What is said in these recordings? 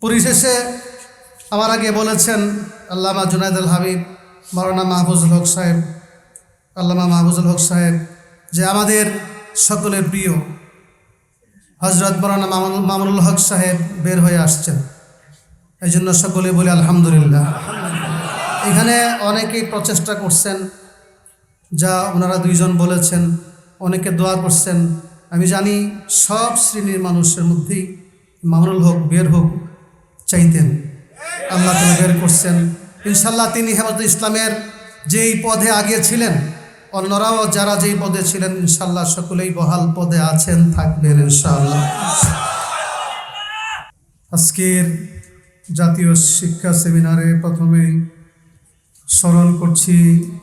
পরিশেষে আমার আগে বলেছেন আল্লামা জুনায়দ আল হাবিব মৌলানা মাহফুজুল হক সাহেব, আল্লামা মাহফুজুল হক সাহেব, যে আমাদের সকলের প্রিয় হজরত মৌলানা মামুন- মামুনুল হক সাহেব বের হয়ে আসছেন। এই জন্য সকলে বলি আলহামদুলিল্লাহ। এখানে অনেকেই প্রচেষ্টা করছেন, যা ওনারা দুইজন বলেছেন, অনেকে দোয়া করছেন। আমি জানি সব শ্রেণির মানুষের মধ্যেই মামুনুল হক বের হোক চাইতেন। আল্লাহ তালা বের করছেন। ইনশাল্লাহ তিনি হেফাজত ইসলামের যেই পদে আগে ছিলেন, অন্যরাও যারা যেই পদে ছিলেন, ইনশাল্লাহ সকলেই বহাল পদে আছেন, থাকবেন ইনশাল্লাহ। আজকের জাতীয় শিক্ষা সেমিনারে প্রথমেই স্মরণ করছি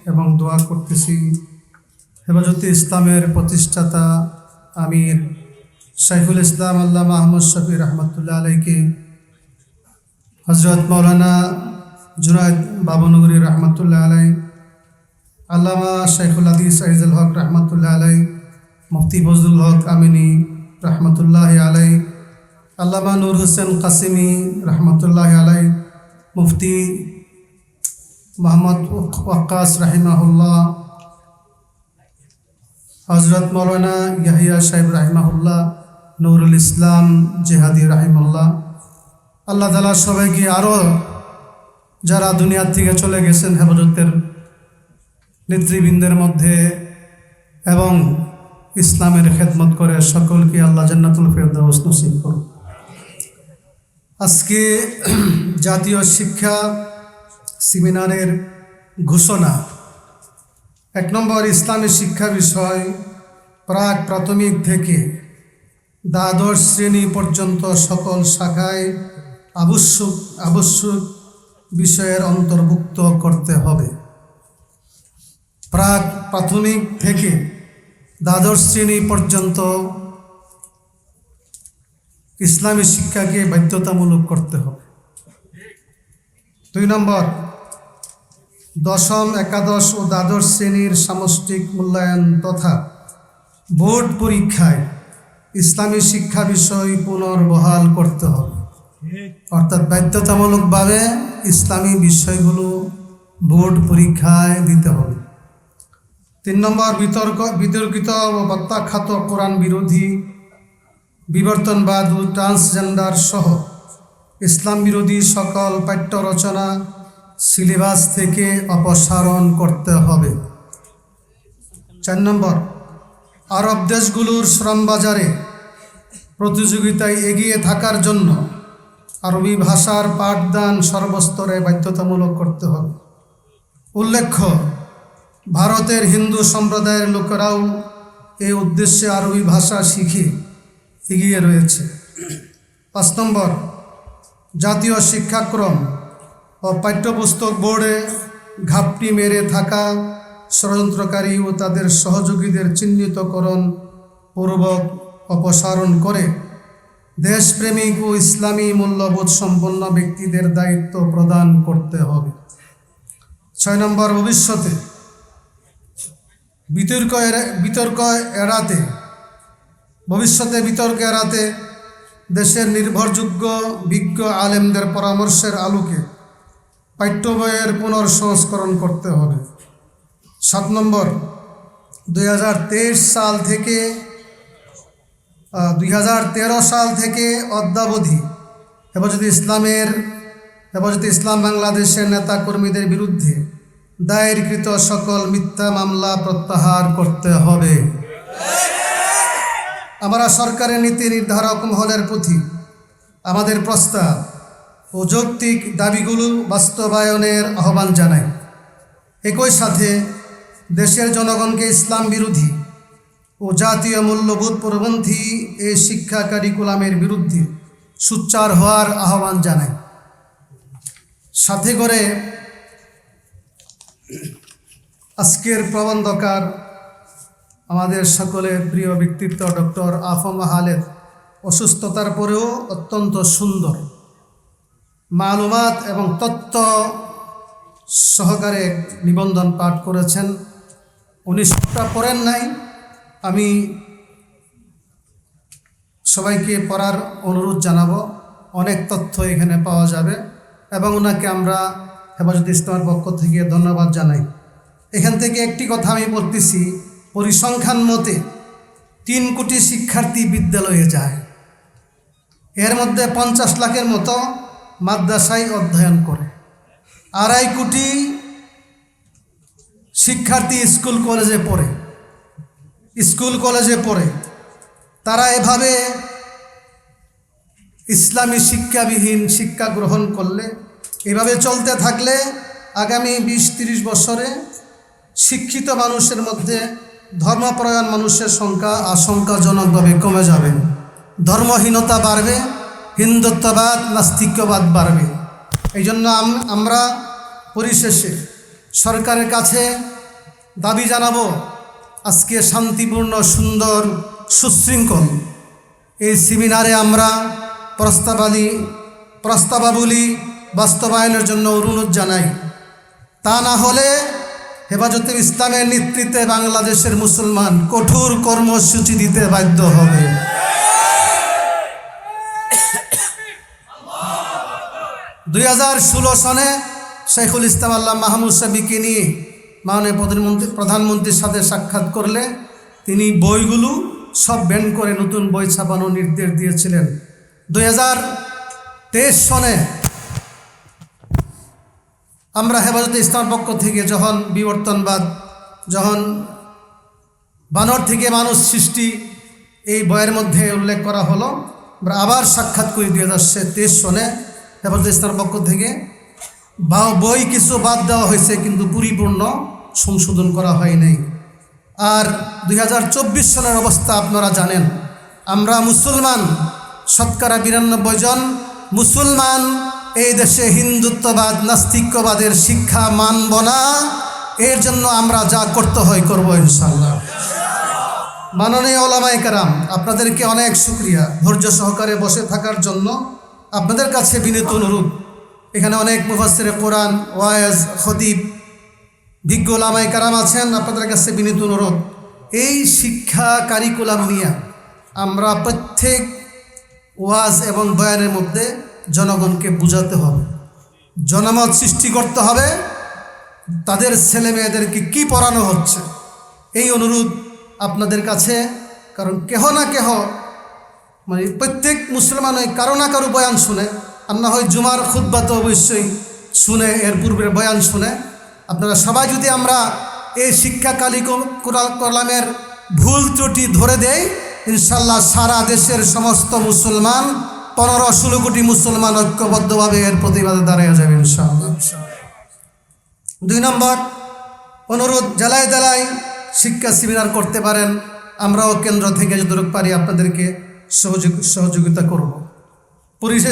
এবং দোয়া করতেছি হেফাজতে ইসলামের প্রতিষ্ঠাতা আমির শাইখুল ইসলাম আল্লাহ মাহমুদ শফি রহমতুল্লাহ আলাইকে। হজরত মৌলানা জুনায়দ বাবনগরী রহমতুল্লাহ আলাই আল্লামা শাইখুল আদিস আইজুল হক রহমতুল্লাহ আলাই মুফতি ফজলুল হক আমিনী রহমতুল্লাহ আলাই আল্লামা নূর হোসেন কাসিমি রহমতুল্লাহ আলাই মুফতি মোহাম্মদ ওয়াক্কাস রাহিমাহুল্লাহ হজরত মৌলানা ইয়াহিয়া সাহেব রাহিমাহুল্লাহ, নুরুল ইসলাম জেহাদি রাহিমুল্লাহ আল্লাহ তালা সবাইকে আরও যারা দুনিয়ার থেকে চলে গেছেন হেফাজতের নেতৃবৃন্দের মধ্যে এবং ইসলামের খেদমত করে সকলকে আল্লাহ জান্নাতুল ফেরদাউস নসিব করুন। আজকে জাতীয় শিক্ষা সেমিনারের ঘোষণা। এক নম্বর ইসলামী শিক্ষা বিষয় প্রাক প্রাথমিক থেকে দ্বাদশ শ্রেণি পর্যন্ত সকল শাখায় আবশ্যক আবশ্যক বিষয়ের অন্তর্ভুক্ত করতে হবে। প্রাক প্রাথমিক থেকে দ্বাদশ শ্রেণি পর্যন্ত ইসলামী শিক্ষাকে বাধ্যতামূলক করতে হবে। দুই নম্বর, দশম, একাদশ ও দ্বাদশ শ্রেণির সামষ্টিক মূল্যায়ন তথা বোর্ড পরীক্ষায় ইসলামী শিক্ষা বিষয় পুনর্বহাল করতে হবে। অর্থাৎ বাধ্যতামূলকভাবে ইসলামী বিষয়গুলো বোর্ড পরীক্ষায় দিতে হবে। তিন নম্বর, বিতর্ক, বিতর্কিত প্রত্যাখ্যাত কোরআন বিরোধী বিবর্তনবাদ ও ট্রান্সজেন্ডার সহ ইসলাম বিরোধী সকল পাঠ্য রচনা সিলেবাস থেকে অপসারণ করতে হবে। চার নম্বর, আরব দেশগুলোর শ্রমবাজারে প্রতিযোগিতায় এগিয়ে থাকার জন্য আরবি ভাষার পাঠদান সর্বস্তরে বাধ্যতামূলক করতে হবে। উল্লেখ্য, ভারতের হিন্দু সম্প্রদায়ের লোকেরাও এই উদ্দেশ্যে আরবি ভাষা শিখে এগিয়ে রয়েছে। পাঁচ নম্বর, জাতীয় শিক্ষাক্রম ও পাঠ্যপুস্তক বোর্ডে ঘাপটি মেরে থাকা ষড়যন্ত্রকারী ও তাদের সহযোগীদের চিহ্নিতকরণ পূর্বক অপসারণ করে দেশপ্রেমিক ও ইসলামী মূল্যবোধ সম্পন্ন ব্যক্তিদের দায়িত্ব প্রদান করতে হবে। ছয় নম্বর, ভবিষ্যতে। বিতর্ক বিতর্ক এড়াতে, ভবিষ্যতে বিতর্ক এড়াতে দেশের নির্ভরযোগ্য, বিজ্ঞ আলেমদের পরামর্শের আলোকে পাঠ্য বইয়ের পুনর্সংস্করণ করতে হবে। সাত নম্বর দু হাজার তেইশ সাল থেকে দুই হাজার তেরো সাল থেকে অদ্যাবধি হেফাজত ইসলামের, হেফাজত ইসলাম বাংলাদেশের নেতা কর্মীদের বিরুদ্ধে দায়েরকৃত সকল মিথ্যা মামলা প্রত্যাহার করতে হবে। আমরা সরকারের নীতি নির্ধারক মহলের প্রতি আমাদের প্রস্তাব ও যৌক্তিক দাবিগুলো বাস্তবায়নের আহ্বান জানাই। একই সাথে দেশের জনগণকে ইসলাম বিরোধী ও জাতীয় মূল্যবোধ পরবন্ধী এই শিক্ষা কারিকুলামের বিরুদ্ধে সুচ্চার হওয়ার আহ্বান জানায়। সাথে করে আজকের প্রবন্ধকার আমাদের সকলের প্রিয় ব্যক্তিত্ব ডক্টর আফম হালেদ অসুস্থতার পরেও অত্যন্ত সুন্দর। মালুমাত এবং তত্ত্ব সহকারে নিবন্ধন পাঠ করেছেন। উনি সবটা পড়েন নাই। আমি সবাইকে পড়ার অনুরোধ জানাব। অনেক তথ্য এখানে পাওয়া যাবে এবং ওনাকে আমরা হেফাজত ইসলামের পক্ষ থেকে ধন্যবাদ জানাই। এখান থেকে একটি কথা আমি বলতেছি, পরিসংখ্যান মতে তিন কোটি শিক্ষার্থী বিদ্যালয়ে যায়। এর মধ্যে পঞ্চাশ লাখের মতো মাদ্রাসায় অধ্যয়ন করে। আড়াই কোটি শিক্ষার্থী স্কুল কলেজে পড়ে। স্কুল কলেজে পড়ে, তারা এভাবে ইসলামী শিক্ষাবিহীন শিক্ষা গ্রহণ করলে, এভাবে চলতে থাকলে আগামী বিশ তিরিশ বছরে শিক্ষিত মানুষের মধ্যে ধর্মপ্রয়াণ মানুষের সংখ্যা আশঙ্কাজনকভাবে কমে যাবে। ধর্মহীনতা বাড়বে, হিন্দুত্ববাদ, নাস্তিক্যবাদ বাড়বে। এই জন্য আমরা পরিশেষে সরকারের কাছে দাবি জানাব আজকে শান্তিপূর্ণ, সুন্দর, সুশৃঙ্খল। এই সেমিনারে আমরা প্রস্তাবাদি, প্রস্তাবাবলী বাস্তবায়নের জন্য অনুরোধ জানাই। তা না হলে হেফাজতে ইসলামের নেতৃত্বে বাংলাদেশের মুসলমান কঠোর কর্মসূচি দিতে বাধ্য হবে। দুই হাজার ষোলো সনে শেখুল ইসলাম আল্লাহ মাহমুদ সাবিকে নিয়ে মাননীয় প্রধানমন্ত্রী প্রধানমন্ত্রীর সাথে সাক্ষাৎ করলে তিনি বইগুলো সব ব্যান করে নতুন বই ছাপানোর নির্দেশ দিয়েছিলেন। দুই হাজার তেইশ সনে আমরা হেফাজতে ইসলাম পক্ষ থেকে যখন বিবর্তনবাদ, যখন বানর থেকে মানুষ সৃষ্টি এই বইয়ের মধ্যে উল্লেখ করা হলো, আমরা আবার সাক্ষাৎ করি দুই হাজার তেইশ সনে হেফাজতে ইসলাম পক্ষ থেকে। বা বই কিছু বাদ দেওয়া হয়েছে কিন্তু পরিপূর্ণ। সংশোধন করা হয় নাই। আর দুই সনের অবস্থা আপনারা জানেন। আমরা মুসলমান, শতকরা বিরানব্বই জন মুসলমান। এই দেশে হিন্দুত্ববাদ নাস্তিক্যবাদের শিক্ষা মানব না। এর জন্য আমরা যা করতে হয় করব ইনশাল্লাহ মাননীয় ওলামাই কারাম, আপনাদেরকে অনেক শুক্রিয়া ধৈর্য সহকারে বসে থাকার জন্য। আপনাদের কাছে বিনীত অনুরোধ, এখানে অনেক মুফাসির কোরআন ওয়াজ খদিব বিজ্ঞ ওলামাই কারাম আছেন, আপনাদের কাছে বিনীত অনুরোধ। এই শিক্ষা কারিকুলাম নিয়ে আমরা প্রত্যেক ওয়াজ এবং বয়ানের মধ্যে জনগণকে বুঝাতে হবে। জনমত সৃষ্টি করতে হবে, তাদের ছেলে মেয়েদেরকে কী পড়ানো হচ্ছে। এই অনুরোধ আপনাদের কাছে, কারণ কেহ না কেহ মানে প্রত্যেক মুসলমান ওই কারও না কারও বয়ান শুনে, আর না হয় জুমার খুদ্া তো অবশ্যই শুনে, এর পূর্বের বয়ান শুনে আপনারা সবাই যদি আমরা এই শিক্ষা কালী কলামের ভুল ত্রুটি ধরে দেই, ইনশাল্লাহ সারা দেশের সমস্ত মুসলমান, পনেরো ষোলো কোটি মুসলমান ঐক্যবদ্ধভাবে এর প্রতিবাদে দাঁড়িয়ে যাবে ইনশাআল্লাহ দুই নম্বর, অনুরোধ জেলায় জেলায় শিক্ষা সেমিনার করতে পারেন। আমরাও কেন্দ্র থেকে যতটুকু পারি আপনাদেরকে সহযোগ সহযোগিতা করব। পরিশেষে